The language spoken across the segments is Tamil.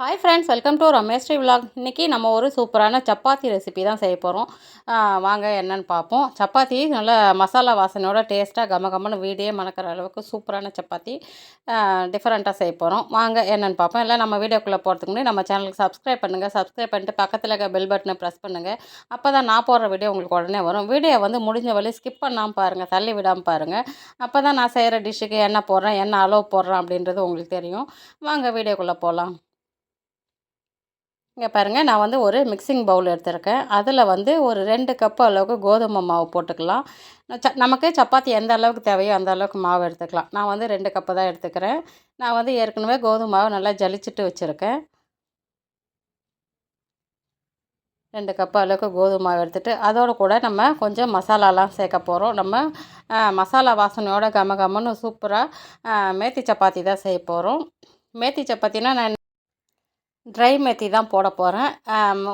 Hi friends welcome to Ramesh Sri vlog இன்றைக்கி நம்ம ஒரு சூப்பரான சப்பாத்தி ரெசிபி தான் செய்ய போகிறோம் வாங்க என்னென்னு பார்ப்போம். சப்பாத்தி நல்லா மசாலா வாசனையோட டேஸ்ட்டாக கம கமன்னு வீடியே மணக்கிற அளவுக்கு சூப்பரான சப்பாத்தி டிஃப்ரெண்ட்டாக செய்ய போகிறோம் வாங்க என்னென்னு பார்ப்போம். இல்லை நம்ம வீடியோக்குள்ளே போகிறதுக்கு முன்னாடி நம்ம சேனலுக்கு சப்ஸ்கிரைப் பண்ணுங்கள் சப்ஸ்கிரைப் பண்ணிட்டு பக்கத்தில் இருக்க பெல் பட்டனை ப்ரெஸ் பண்ணுங்கள் அப்போ தான் நான் போடுற வீடியோ உங்களுக்கு உடனே வரும். வீடியோ வந்து முடிஞ்ச வழி ஸ்கிப் பண்ணாமல் பாருங்கள் தள்ளி விடாமல் பாருங்கள் அப்போ தான் நான் செய்கிற டிஷ்ஷுக்கு என்ன போடுறேன் என்ன அளவு போடுறேன் அப்படின்றது உங்களுக்கு தெரியும். வாங்க வீடியோக்குள்ளே போகலாம் இங்கே பாருங்கள் நான் வந்து ஒரு மிக்சிங் பவுல் எடுத்திருக்கேன். அதில் வந்து ஒரு ரெண்டு கப்பு அளவுக்கு கோதுமை மாவு போட்டுக்கலாம். ச நமக்கு சப்பாத்தி எந்த அளவுக்கு தேவையோ அந்த அளவுக்கு மாவு எடுத்துக்கலாம். நான் வந்து ரெண்டு கப்பு தான் எடுத்துக்கிறேன். நான் வந்து ஏற்கனவே கோதுமை மாவு நல்லா ஜலிச்சுட்டு வச்சுருக்கேன். ரெண்டு கப்பு அளவுக்கு கோதுமை மாவு எடுத்துகிட்டு அதோடு கூட நம்ம கொஞ்சம் மசாலாலாம் சேர்க்க போகிறோம் நம்ம மசாலா வாசனையோட கம கமன்னு சூப்பராக மேத்தி சப்பாத்தி தான் செய்ய போகிறோம் மேத்தி சப்பாத்தினா நான் ட்ரை மெத்தி தான் போட போகிறேன்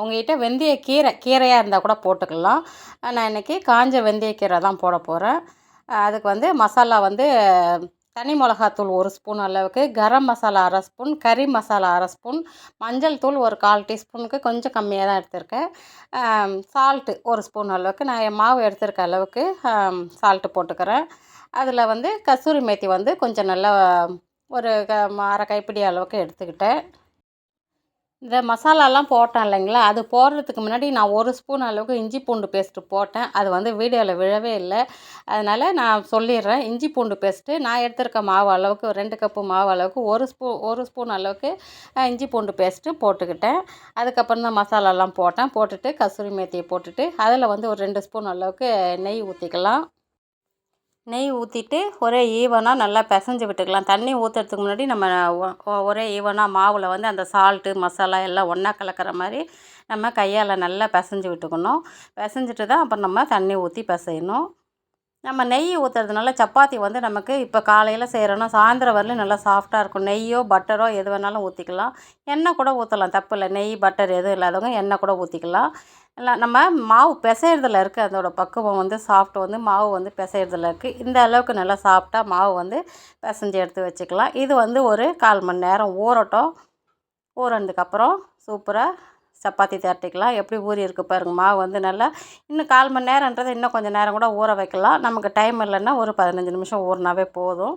உங்கள்கிட்ட வெந்தய கீரை கீரையாக இருந்தால் கூட போட்டுக்கலாம். நான் இன்றைக்கி காஞ்ச வெந்தய கீரை தான் போட போகிறேன் அதுக்கு வந்து மசாலா வந்து தனி மிளகாத்தூள் ஒரு ஸ்பூன் அளவுக்கு கரம் மசாலா அரை ஸ்பூன் கறி மசாலா அரை ஸ்பூன் மஞ்சள் தூள் ஒரு கால் டீஸ்பூனுக்கு கொஞ்சம் கம்மியாக தான் எடுத்திருக்கேன். சால்ட்டு ஒரு ஸ்பூன் அளவுக்கு நான் என் மாவு எடுத்திருக்க அளவுக்கு சால்ட்டு போட்டுக்கிறேன். அதில் வந்து கசூரி மேத்தி வந்து கொஞ்சம் நல்லா ஒரு க அரை கைப்பிடி அளவுக்கு எடுத்துக்கிட்டேன். இந்த மசாலாலாம் போட்டேன் இல்லைங்களா? அது போடுறதுக்கு முன்னாடி நான் ஒரு ஸ்பூன் அளவுக்கு இஞ்சி பூண்டு பேஸ்ட்டு போட்டேன். அது வந்து வீடியோவில் விழவே இல்லை. அதனால் நான் சொல்லிடுறேன். இஞ்சி பூண்டு பேஸ்ட்டு நான் எடுத்திருக்க மாவு அளவுக்கு ரெண்டு கப்பு மாவு அளவுக்கு ஒரு ஸ்பூ ஒரு ஸ்பூன் அளவுக்கு இஞ்சி பூண்டு பேஸ்ட்டு போட்டுக்கிட்டேன். அதுக்கப்புறம் தான் மசாலாலாம் போட்டேன். போட்டுட்டு கசூரி மேத்தியை போட்டுட்டு அதில் வந்து ஒரு ரெண்டு ஸ்பூன் அளவுக்கு நெய் ஊற்றிக்கலாம் நெய் ஊற்றிட்டு ஒரே ஈவனாக நல்லா பிசைஞ்சு விட்டுக்கலாம். தண்ணி ஊற்றுறதுக்கு முன்னாடி நம்ம ஒரே ஈவனாக மாவில் வந்து அந்த சால்ட்டு மசாலா எல்லாம் ஒன்றா கலக்கிற மாதிரி நம்ம கையால் நல்லா பிசைஞ்சு விட்டுக்கணும். பிசைஞ்சிட்டு தான் அப்புறம் நம்ம தண்ணி ஊற்றி பிசையணும். நம்ம நெய் ஊற்றுறதுனால சப்பாத்தி வந்து நமக்கு இப்போ காலையில் செய்கிறோன்னா சாயந்தரம் வரலும் நல்லா சாஃப்டாக இருக்கும். நெய்யோ பட்டரோ எது வேணாலும் ஊற்றிக்கலாம் எண்ணெய் கூட ஊற்றலாம் தப்பு இல்லை. நெய் பட்டர் எதுவும் இல்லாதவங்க எண்ணெய் கூட ஊற்றிக்கலாம் இல்லை நம்ம மாவு பிசைறதுல இருக்குது அதோடய பக்குவம் வந்து சாஃப்ட் வந்து மாவு வந்து பிசைறதுல இருக்குது இந்த அளவுக்கு நல்லா சாஃப்டாக மாவு வந்து பிசைஞ்சு எடுத்து வச்சுக்கலாம். இது வந்து ஒரு கால் மணி நேரம் ஊறட்டும். ஊறினதுக்கப்புறம் சூப்பராக சப்பாத்தி திரட்டிக்கலாம் எப்படி ஊறி இருக்குது பாருங்கள் மாவு வந்து நல்லா இன்னும் கால் மணி நேரன்றது இன்னும் கொஞ்சம் நேரம் கூட ஊற வைக்கலாம். நமக்கு டைம் இல்லைன்னா ஒரு பதினஞ்சு நிமிஷம் ஊறினாவே போதும்.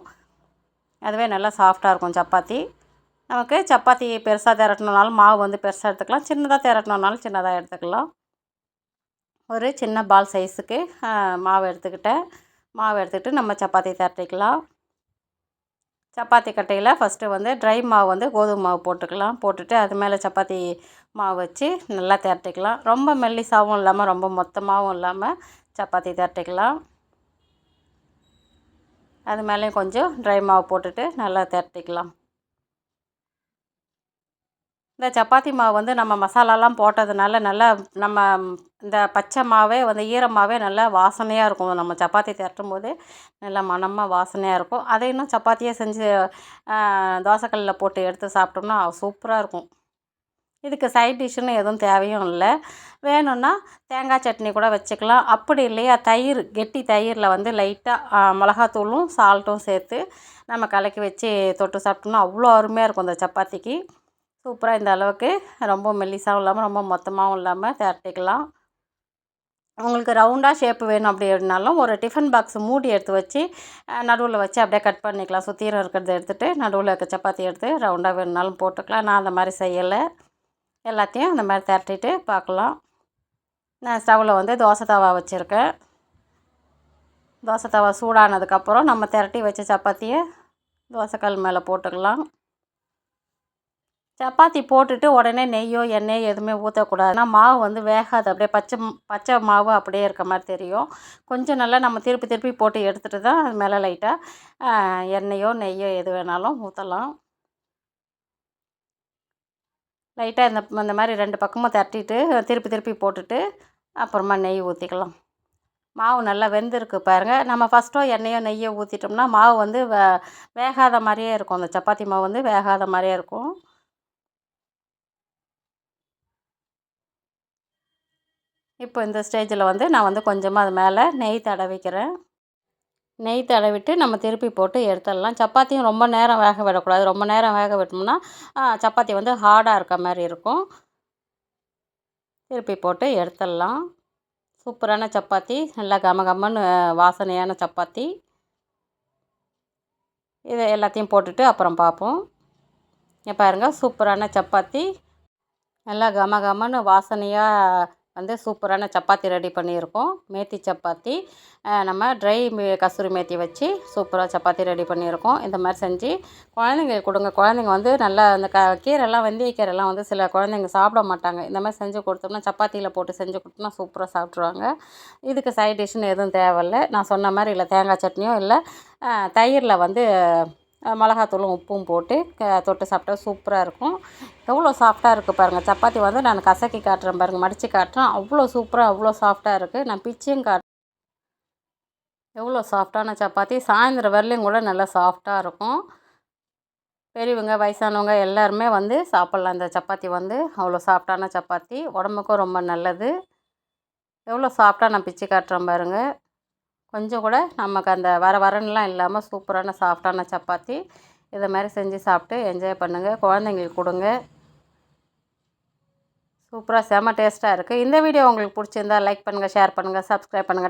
அதுவே நல்லா சாஃப்டாக இருக்கும் சப்பாத்தி. நமக்கு சப்பாத்தி பெருசாக திரட்டணுனாலும் மாவு வந்து பெருசாக எடுத்துக்கலாம். சின்னதாக திரட்டணுனாலும் சின்னதாக எடுத்துக்கலாம். ஒரு சின்ன பால் சைஸுக்கு மாவு எடுத்துக்கிட்டேன். மாவு எடுத்துக்கிட்டு நம்ம சப்பாத்தி திரட்டிக்கலாம் சப்பாத்தி கட்டையில் ஃபஸ்ட்டு வந்து ட்ரை மாவு வந்து கோதுமை மாவு போட்டுக்கலாம். போட்டுட்டு அது மேலே சப்பாத்தி மாவு வச்சு நல்லா திரட்டிக்கலாம் ரொம்ப மெல்லிசாகவும் இல்லாமல் ரொம்ப மொத்தமாகவும் இல்லாமல் சப்பாத்தி திரட்டிக்கலாம் அது மேலேயும் கொஞ்சம் ட்ரை மாவு போட்டுட்டு நல்லா திரட்டிக்கலாம் இந்த சப்பாத்தி மாவு வந்து நம்ம மசாலாலாம் போட்டதுனால நல்லா நம்ம இந்த பச்சை மாவே வந்து ஈரமாகவே நல்லா வாசனையாக இருக்கும். நம்ம சப்பாத்தி திரட்டும் போது நல்லா மணமாக வாசனையாக இருக்கும். அதை இன்னும் சப்பாத்தியே செஞ்சு தோசைக்கல்லில் போட்டு எடுத்து சாப்பிட்டோம்னா சூப்பராக இருக்கும். இதுக்கு சைட் டிஷ்ஷுன்னு எதுவும் தேவையும் இல்லை. வேணும்னா தேங்காய் சட்னி கூட வச்சுக்கலாம். அப்படி இல்லையா தயிர் கெட்டி தயிரில் வந்து லைட்டாக மிளகாத்தூளும் சால்ட்டும் சேர்த்து நம்ம கலக்கி வச்சு தொட்டு சாப்பிட்டோம்னா அவ்வளோ அருமையாக இருக்கும் அந்த சப்பாத்திக்கு. சூப்பராக இந்த அளவுக்கு. ரொம்ப மெல்லிசாகவும் இல்லாமல் ரொம்ப மொத்தமாகவும் இல்லாமல் திரட்டிக்கலாம் உங்களுக்கு ரவுண்டாக ஷேப் வேணும் அப்படின்னாலும் ஒரு டிஃபன் பாக்ஸ் மூடி எடுத்து வச்சு நடுவில் வச்சு அப்படியே கட் பண்ணிக்கலாம். சுற்றியும் இருக்கிறத எடுத்துகிட்டு நடுவில் இருக்க சப்பாத்தி எடுத்து ரவுண்டாக வேணுனாலும் போட்டுக்கலாம். நான் அந்த மாதிரி செய்யலை. எல்லாத்தையும் அந்த மாதிரி திரட்டிட்டு பார்க்கலாம். நான் ஸ்டவ்வில் வந்து தோசை தவா வச்சுருக்கேன். தோசை தவா சூடானதுக்கப்புறம் நம்ம திரட்டி வச்ச சப்பாத்தியை தோசைக்கல் மேலே போட்டுக்கலாம். சப்பாத்தி போட்டுட்டு உடனே நெய்யோ எண்ணெயோ எதுவுமே ஊற்றக்கூடாது ஏன்னா மாவு வந்து வேகாது. அப்படியே பச்சை பச்சை மாவு அப்படியே இருக்க மாதிரி தெரியும். கொஞ்சம் நல்லா நம்ம திருப்பி திருப்பி போட்டு எடுத்துகிட்டு தான் அது மேலே லைட்டாக எண்ணெயோ நெய்யோ எது வேணாலும் ஊற்றலாம் லைட்டாக இந்த இந்த மாதிரி ரெண்டு பக்கமும் தட்டிட்டு திருப்பி திருப்பி போட்டுட்டு அப்புறமா நெய் ஊற்றிக்கலாம் மாவு நல்லா வெந்திருக்கு பாருங்கள் நம்ம ஃபஸ்ட்டோ எண்ணெயோ நெய்யோ ஊற்றிட்டோம்னா மாவு வந்து வேகாத மாதிரியே இருக்கும். அந்த சப்பாத்தி மாவு வந்து வேகாத மாதிரியே இருக்கும். இப்போ இந்த ஸ்டேஜில் வந்து நான் வந்து கொஞ்சமாக அது மேலே நெய் தடவிக்கிறேன் நெய் தடவிட்டு நம்ம திருப்பி போட்டு எடுத்துடலாம். சப்பாத்தியும் ரொம்ப நேரம் வேக விடக்கூடாது. ரொம்ப நேரம் வேக விட்டோம்னா சப்பாத்தி வந்து ஹார்டாக இருக்க மாதிரி இருக்கும். திருப்பி போட்டு எடுத்துடலாம். சூப்பரான சப்பாத்தி. நல்லா கம கமன்னு வாசனையான சப்பாத்தி. இதை எல்லாத்தையும் போட்டுட்டு அப்புறம் பார்ப்போம். இங்கே பாருங்கள் சூப்பரான சப்பாத்தி. நல்லா கம கமன்னு வாசனையாக வந்து சூப்பரான சப்பாத்தி ரெடி பண்ணியிருக்கோம். மேத்தி சப்பாத்தி நம்ம ட்ரை கசூரி மேத்தி வச்சு சூப்பராக சப்பாத்தி ரெடி பண்ணியிருக்கோம். இந்த மாதிரி செஞ்சு குழந்தைங்களுக்கு கொடுங்க. குழந்தைங்க வந்து நல்லா அந்த க கீரைலாம் வெந்தய கீரைலாம் வந்து சில குழந்தைங்க சாப்பிட மாட்டாங்க. இந்த மாதிரி செஞ்சு கொடுத்தோம்னா சப்பாத்தியில் போட்டு செஞ்சு கொடுத்தோம்னா சூப்பராக சாப்பிட்ருவாங்க இதுக்கு சைட் டிஷ்ஷுன்னு எதுவும் தேவையில்ல. நான் சொன்ன மாதிரி இல்லை தேங்காய் சட்னியும் இல்லை தயிரில் வந்து மிளகாத்தூளும் உப்பும் போட்டு தொட்டு சாப்பிட்டா சூப்பராக இருக்கும். எவ்வளோ சாஃப்டாக இருக்குது பாருங்கள் சப்பாத்தி வந்து நான் கசக்கி காட்டுறேன் பாருங்கள் மடித்து காட்டுறேன். அவ்வளோ சூப்பராக அவ்வளோ சாஃப்டாக இருக்குது நான் பிச்சையும் காட்டுறேன் எவ்வளோ சாஃப்டான சப்பாத்தி. சாயந்தரம் வரலையும் கூட நல்லா சாஃப்டாக இருக்கும். பெரியவங்க வயசானவங்க எல்லாருமே வந்து சாப்பிட்லாம். இந்த சப்பாத்தி வந்து அவ்வளோ சாஃப்டான சப்பாத்தி. உடம்புக்கும் ரொம்ப நல்லது. எவ்வளோ சாஃப்டாக நான் பிச்சு காட்டுறேன் பாருங்கள் கொஞ்சம் கூட நமக்கு அந்த வர வரன்லாம் இல்லாமல் சூப்பரான சாஃப்டான சப்பாத்தி. இதை மாதிரி செஞ்சு சாப்பிட்டு என்ஜாய் பண்ணுங்கள் குழந்தைங்களுக்கு கொடுங்க. சூப்பராக செம்ம டேஸ்ட்டாக இருக்குது இந்த வீடியோ உங்களுக்கு பிடிச்சிருந்தா லைக் பண்ணுங்கள் ஷேர் பண்ணுங்கள் சப்ஸ்கிரைப் பண்ணுங்கள்